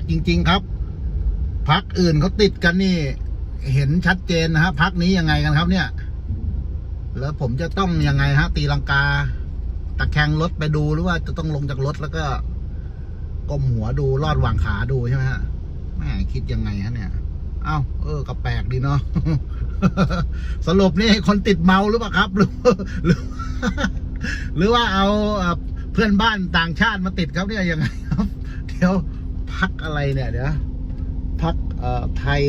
กจริง ๆ ครับ พักอื่นเขาติดกันนี่ เห็นชัดเจนนะฮะพักนี้ยังไงกันครับ เนี่ย แล้วผมจะต้องยังไงฮะ ตีลังกา ตะแคงรถไปดูหรือว่าจะต้องลงจากรถแล้วก็ก้มหัวดูลอดวางขาดูใช่ไหมฮะแม่คิดยังไงฮะเนี่ยเอ้าเออก็แปลกดีเนาะสรุปนี่คนติดเมาหรือเปล่าครับ หรือหรือ หรือว่าเอาเพื่อนบ้านต่างชาติมาติดครับเนี่ยยังไงครับ เดี๋ยว พักอะไรเนี่ยเดี๋ยวพักเอ่อไทย